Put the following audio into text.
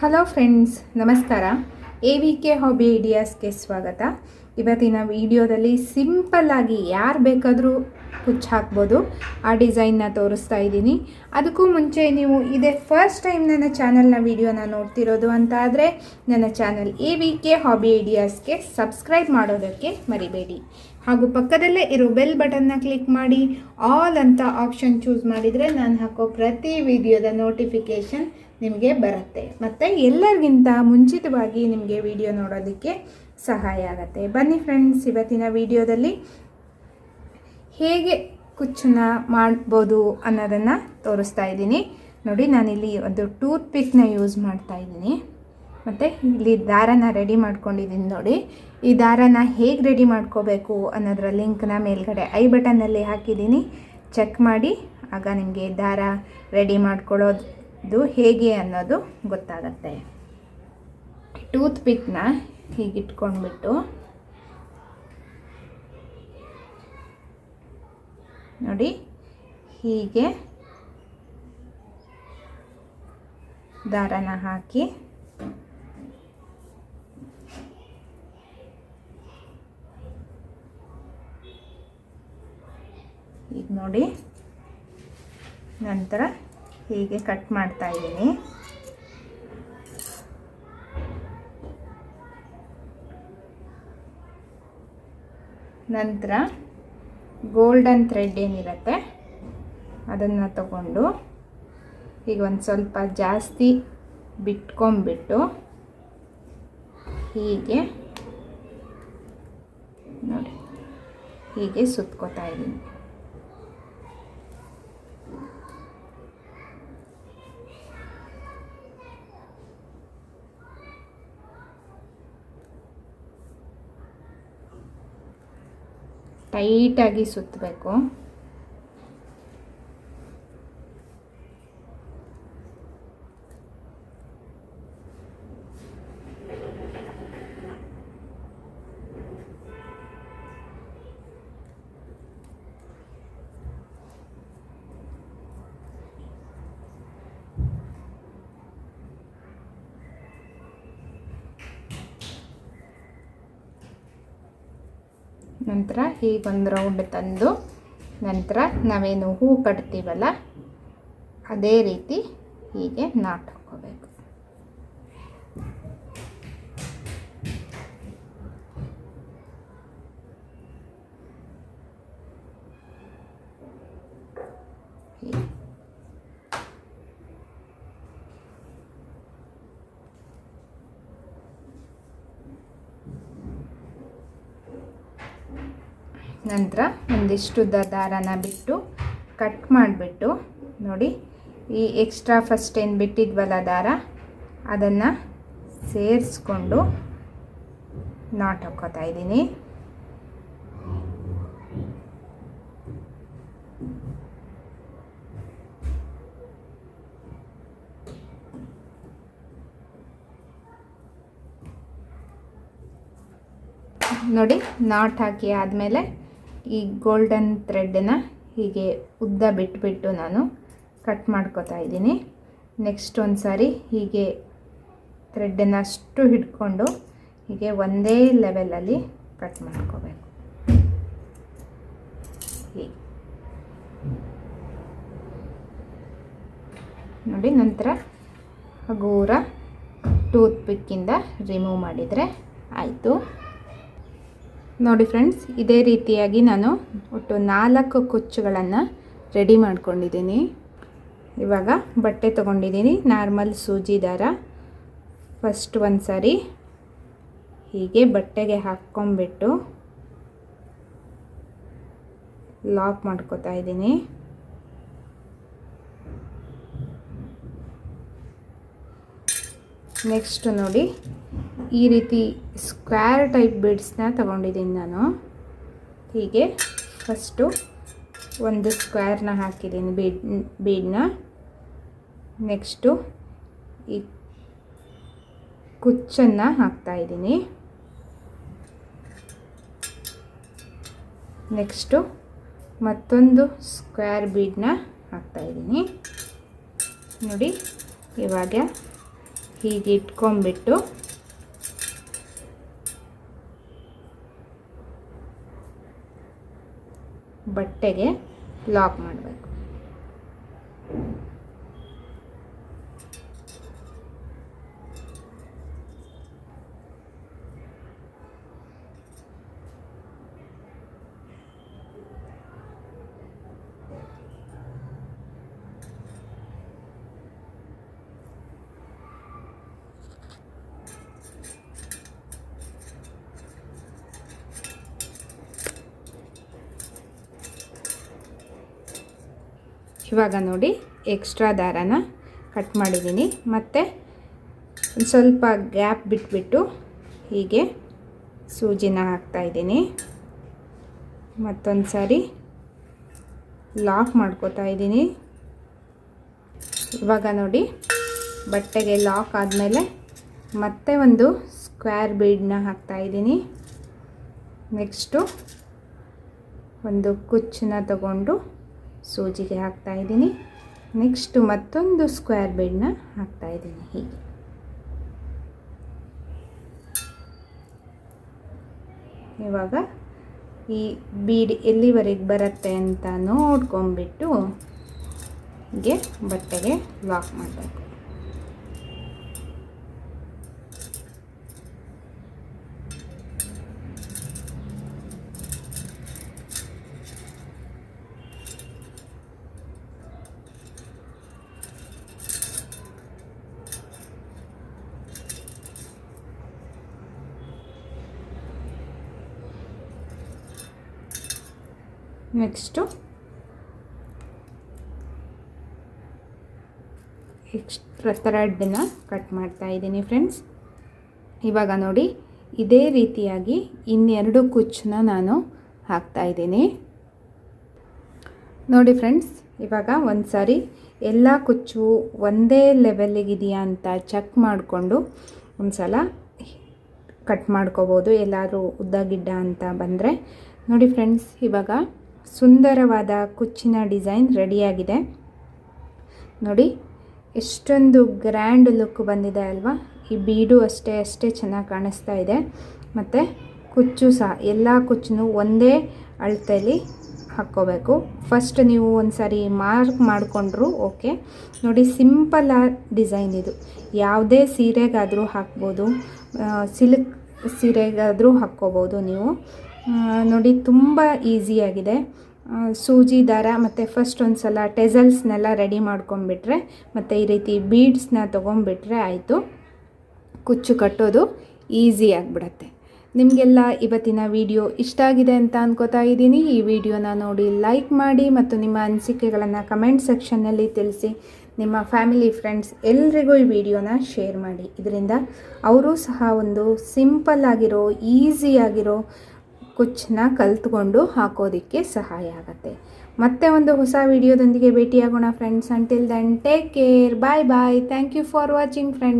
Hello friends ನಮಸ್ಕಾರ. A V K hobby ಐಡಿಯಾಸ್ಗೆ ಸ್ವಾಗತ. ಇವತ್ತಿನ ವಿಡಿಯೋದಲ್ಲಿ ಸಿಂಪಲ್ಲಾಗಿ ಯಾರು ಬೇಕಾದರೂ ಕುಚ್ಚು ಹಾಕ್ಬೋದು. ಆ ಡಿಸೈನ್ನ ತೋರಿಸ್ತಾ ಇದ್ದೀನಿ. ಅದಕ್ಕೂ ಮುಂಚೆ ನೀವು ಇದೇ ಫಸ್ಟ್ ಟೈಮ್ ನನ್ನ ಚಾನಲ್ನ ವಿಡಿಯೋನ ನೋಡ್ತಿರೋದು ಅಂತ ಆದರೆ ನನ್ನ channel A V K hobby ಐಡಿಯಾಸ್ಗೆ subscribe ಮಾಡೋದಕ್ಕೆ ಮರಿಬೇಡಿ. ಹಾಗೂ ಪಕ್ಕದಲ್ಲೇ ಇರೋ ಬೆಲ್ ಬಟನ್ನ ಕ್ಲಿಕ್ ಮಾಡಿ. ಆಲ್ ಅಂತ ಆಪ್ಷನ್ ಚೂಸ್ ಮಾಡಿದರೆ ನಾನು ಹಾಕೋ ಪ್ರತಿ ವಿಡಿಯೋದ ನೋಟಿಫಿಕೇಷನ್ ನಿಮಗೆ ಬರುತ್ತೆ. ಮತ್ತು ಎಲ್ಲರಿಗಿಂತ ಮುಂಚಿತವಾಗಿ ನಿಮಗೆ ವಿಡಿಯೋ ನೋಡೋದಕ್ಕೆ ಸಹಾಯ ಆಗುತ್ತೆ. ಬನ್ನಿ ಫ್ರೆಂಡ್ಸ್, ಇವತ್ತಿನ ವಿಡಿಯೋದಲ್ಲಿ ಹೇಗೆ ಕುಚ್ಚನ್ನ ಮಾಡ್ಬೋದು ಅನ್ನೋದನ್ನು ತೋರಿಸ್ತಾ ಇದ್ದೀನಿ. ನೋಡಿ, ನಾನಿಲ್ಲಿ ಒಂದು ಟೂತ್ ಪಿಕ್ನ ಯೂಸ್ ಮಾಡ್ತಾ ಇದ್ದೀನಿ. ಮತ್ತು ಇಲ್ಲಿ ದಾರನ ರೆಡಿ ಮಾಡ್ಕೊಂಡಿದ್ದೀನಿ ನೋಡಿ. ಈ ದಾರನ ಹೇಗೆ ರೆಡಿ ಮಾಡ್ಕೋಬೇಕು ಅನ್ನೋದರ ಲಿಂಕ್ನ ಮೇಲ್ಗಡೆ ಐ ಬಟನ್ನಲ್ಲಿ ಹಾಕಿದ್ದೀನಿ. ಚೆಕ್ ಮಾಡಿ, ಆಗ ನಿಮಗೆ ದಾರ ರೆಡಿ ಮಾಡ್ಕೊಳ್ಳೋದು ಹೇಗೆ ಅನ್ನೋದು ಗೊತ್ತಾಗತ್ತೆ. ಟೂತ್ ಪಿಕ್ನ ಹೀಗಿಟ್ಕೊಂಡ್ಬಿಟ್ಟು ನೋಡಿ ಹೀಗೆ ದಾರನ ಹಾಕಿ ಈಗ ನೋಡಿ ನಂತರ ಹೀಗೆ ಕಟ್ ಮಾಡ್ತಾ ಇದ್ದೀನಿ. ನಂತರ ಗೋಲ್ಡನ್ ಥ್ರೆಡ್ ಏನಿರುತ್ತೆ, ಅದನ್ನು ತಗೊಂಡು ಈಗ ಒಂದು ಸ್ವಲ್ಪ ಜಾಸ್ತಿ ಬಿಟ್ಕೊಂಬಿಟ್ಟು ಹೀಗೆ ನೋಡಿ, ಹೀಗೆ ಸುತ್ಕೋತಾ ಇದ್ದೀನಿ. ಟೈಟಾಗಿ ಸುತ್ತಬೇಕು ನಂತರ ಹೀಗೊಂದು ರೌಂಡ್ ತಂದು ನಂತರ ನಾವೇನು ಹೂ ಕಟ್ತೀವಲ್ಲ ಅದೇ ರೀತಿ ಹೀಗೆ ನಾಟ್ ಹಾಕ್ಕೋಬೇಕು. ನಂತರ ಒಂದಿಷ್ಟು ದಾರನ ಬಿಟ್ಟು ಕಟ್ ಮಾಡಿಬಿಟ್ಟು ನೋಡಿ, ಈ ಎಕ್ಸ್ಟ್ರಾ ಫಸ್ಟ್ ಏನು ಬಿಟ್ಟಿದ್ವಲ್ಲ ದಾರ, ಅದನ್ನು ಸೇರಿಸ್ಕೊಂಡು ನಾಟ್ ಹಾಕ್ಕೋತಾ ಇದ್ದೀನಿ. ನೋಡಿ ನಾಟ್ ಹಾಕಿ ಆದಮೇಲೆ ಈ ಗೋಲ್ಡನ್ ಥ್ರೆಡ್ಡನ್ನು ಹೀಗೆ ಉದ್ದ ಬಿಟ್ಬಿಟ್ಟು ನಾನು ಕಟ್ ಮಾಡ್ಕೋತಾ ಇದ್ದೀನಿ. ನೆಕ್ಸ್ಟ್ ಒಂದು ಸಾರಿ ಹೀಗೆ ಥ್ರೆಡ್ಡನ್ನು ಅಷ್ಟು ಹಿಡ್ಕೊಂಡು ಹೀಗೆ ಒಂದೇ ಲೆವೆಲಲ್ಲಿ ಕಟ್ ಮಾಡ್ಕೋಬೇಕು. ನೋಡಿ ನಂತರ ಹಗೂರ ಟೂತ್ ಪಿಕ್ಕಿಂದ ರಿಮೂವ್ ಮಾಡಿದರೆ ಆಯಿತು. ನೋಡಿ ಫ್ರೆಂಡ್ಸ್, ಇದೇ ರೀತಿಯಾಗಿ ನಾನು ಒಟ್ಟು ನಾಲ್ಕು ಕುಚ್ಚುಗಳನ್ನು ರೆಡಿ ಮಾಡ್ಕೊಂಡಿದ್ದೀನಿ. ಇವಾಗ ಬಟ್ಟೆ ತೊಗೊಂಡಿದ್ದೀನಿ, ನಾರ್ಮಲ್ ಸೂಜಿ ದಾರ. ಫಸ್ಟ್ ಒಂದು ಸಾರಿ ಹೀಗೆ ಬಟ್ಟೆಗೆ ಹಾಕ್ಕೊಂಬಿಟ್ಟು ಲಾಕ್ ಮಾಡ್ಕೋತಾ ಇದ್ದೀನಿ. ನೆಕ್ಸ್ಟ್ ನೋಡಿ ಈ ರೀತಿ ಸ್ಕ್ವೇರ್ ಟೈಪ್ ಬೀಡ್ಸ್ನ ತಗೊಂಡಿದ್ದೀನಿ ನಾನು. ಹೀಗೆ ಫಸ್ಟು ಒಂದು ಸ್ಕ್ವೇರ್ನ ಹಾಕಿದ್ದೀನಿ ಬೀಡ್, ಬೀಡ್ನ. ನೆಕ್ಸ್ಟು ಈ ಕುಚ್ಚನ್ನು ಹಾಕ್ತಾಯಿದ್ದೀನಿ ನೆಕ್ಸ್ಟು ಮತ್ತೊಂದು ಸ್ಕ್ವೇರ್ ಬೀಡನ್ನ ಹಾಕ್ತಾಯಿದ್ದೀನಿ ನೋಡಿ, ಇವಾಗ ಹೀಗೆ ಇಟ್ಕೊಂಡ್ಬಿಟ್ಟು ಬಟ್ಟೆಗೆ ಲಾಕ್ ಮಾಡಬೇಕು. ಇವಾಗ ನೋಡಿ ಎಕ್ಸ್ಟ್ರಾ ದಾರನ ಕಟ್ ಮಾಡಿದ್ದೀನಿ. ಮತ್ತು ಒಂದು ಸ್ವಲ್ಪ ಗ್ಯಾಪ್ ಬಿಟ್ಬಿಟ್ಟು ಹೀಗೆ ಸೂಜಿನ ಹಾಕ್ತಾಯಿದ್ದೀನಿ ಮತ್ತೊಂದು ಸಾರಿ ಲಾಕ್ ಮಾಡ್ಕೋತಾ ಇದ್ದೀನಿ. ಇವಾಗ ನೋಡಿ ಬಟ್ಟೆಗೆ ಲಾಕ್ ಆದಮೇಲೆ ಮತ್ತೆ ಒಂದು ಸ್ಕ್ವೇರ್ ಬೀಡನ್ನ ಹಾಕ್ತಾಯಿದ್ದೀನಿ ನೆಕ್ಸ್ಟು ಒಂದು ಕುಚ್ಚನ್ನ ತಗೊಂಡು ಸೂಜಿಗೆ ಹಾಕ್ತಾ ಇದ್ದೀನಿ. ನೆಕ್ಸ್ಟು ಮತ್ತೊಂದು ಸ್ಕ್ವೇರ್ ಬೆಡ್ನ ಹಾಕ್ತಾ ಇದ್ದೀನಿ ಹೀಗೆ. ಇವಾಗ ಈ ಬೀಡ್ ಎಲ್ಲಿವರೆಗೆ ಬರುತ್ತೆ ಅಂತ ನೋಡ್ಕೊಂಬಿಟ್ಟು ಹೀಗೆ ಬಟ್ಟೆಗೆ ಲಾಕ್ ಮಾಡಬೇಕು. ನೆಕ್ಸ್ಟು ಎಕ್ಸ್ಟ್ರಾ ಥ್ರೆಡ್ನ ಕಟ್ ಮಾಡ್ತಾ ಇದ್ದೀನಿ ಫ್ರೆಂಡ್ಸ್. ಇವಾಗ ನೋಡಿ, ಇದೇ ರೀತಿಯಾಗಿ ಇನ್ನೆರಡು ಕುಚ್ಚನ್ನ ನಾನು ಹಾಕ್ತಾ ಇದ್ದೀನಿ. ನೋಡಿ ಫ್ರೆಂಡ್ಸ್, ಇವಾಗ ಒಂದು ಸಾರಿ ಎಲ್ಲ ಕುಚ್ಚು ಒಂದೇ ಲೆವೆಲ್ಲಿಗಿದೆಯಾ ಅಂತ ಚೆಕ್ ಮಾಡಿಕೊಂಡು ಒಂದು ಸಲ ಕಟ್ ಮಾಡ್ಕೋಬೋದು. ಎಲ್ಲಾದರೂ ಉದ್ದ ಗಿಡ್ಡ ಅಂತ ಬಂದರೆ. ನೋಡಿ ಫ್ರೆಂಡ್ಸ್, ಇವಾಗ ಸುಂದರವಾದ ಕುಚ್ಚಿನ ಡಿಸೈನ್ ರೆಡಿಯಾಗಿದೆ. ನೋಡಿ, ಎಷ್ಟೊಂದು ಗ್ರ್ಯಾಂಡ್ ಲುಕ್ ಬಂದಿದೆ ಅಲ್ವಾ? ಈ ಬೀಡು ಅಷ್ಟೇ ಅಷ್ಟೇ ಚೆನ್ನಾಗಿ ಕಾಣಿಸ್ತಾ ಇದೆ. ಮತ್ತು ಕುಚ್ಚು ಸಹ, ಎಲ್ಲ ಕುಚ್ಚು ಒಂದೇ ಅಳತೆಯಲ್ಲಿ ಹಾಕ್ಕೋಬೇಕು. ಫಸ್ಟ್ ನೀವು ಒಂದು ಸಾರಿ ಮಾರ್ಕ್ ಮಾಡಿಕೊಂಡ್ರು ಓಕೆ ನೋಡಿ ಸಿಂಪಲ್ ಡಿಸೈನ್ ಇದು. ಯಾವುದೇ ಸೀರೆಗಾದರೂ ಹಾಕ್ಬೋದು ಸಿಲ್ಕ್ ಸೀರೆಗಾದರೂ ಹಾಕ್ಕೋಬೋದು ನೀವು. ನೋಡಿ, ತುಂಬ ಈಸಿಯಾಗಿದೆ ಸೂಜಿ, ದಾರ ಮತ್ತು ಫಸ್ಟ್ ಒಂದು ಸಲ ಟೆಸಲ್ಸ್ನೆಲ್ಲ ರೆಡಿ ಮಾಡ್ಕೊಂಬಿಟ್ರೆ ಮತ್ತು ಈ ರೀತಿ ಬೀಡ್ಸ್ನ ತೊಗೊಂಬಿಟ್ರೆ ಆಯಿತು. ಕುಚ್ಚು ಕಟ್ಟೋದು ಈಸಿ ಆಗಿಬಿಡತ್ತೆ. ನಿಮಗೆಲ್ಲ ಇವತ್ತಿನ ವಿಡಿಯೋ ಇಷ್ಟ ಆಗಿದೆ ಅಂತ ಅನ್ಕೋತಾ ಇದ್ದೀನಿ. ಈ ವಿಡಿಯೋನ ನೋಡಿ ಲೈಕ್ ಮಾಡಿ ಮತ್ತು ನಿಮ್ಮ ಅನಿಸಿಕೆಗಳನ್ನು ಕಮೆಂಟ್ ಸೆಕ್ಷನ್ನಲ್ಲಿ ತಿಳಿಸಿ. ನಿಮ್ಮ ಫ್ಯಾಮಿಲಿ ಫ್ರೆಂಡ್ಸ್ ಎಲ್ರಿಗೂ ಈ ವಿಡಿಯೋನ ಶೇರ್ ಮಾಡಿ. ಇದರಿಂದ ಅವರು ಸಹ ಒಂದು ಸಿಂಪಲ್ ಆಗಿರೋ ಈಸಿಯಾಗಿರೋ ಕುಚ್ಚನ್ನ ಕಲ್ತ್ಕೊಂಡು ಹಾಕೋದಕ್ಕೆ ಸಹಾಯ ಆಗುತ್ತೆ. ಮತ್ತೆ ಒಂದು ಹೊಸ ವಿಡಿಯೋದೊಂದಿಗೆ ಭೇಟಿಯಾಗೋಣ friends until then take care bye bye thank you for watching friends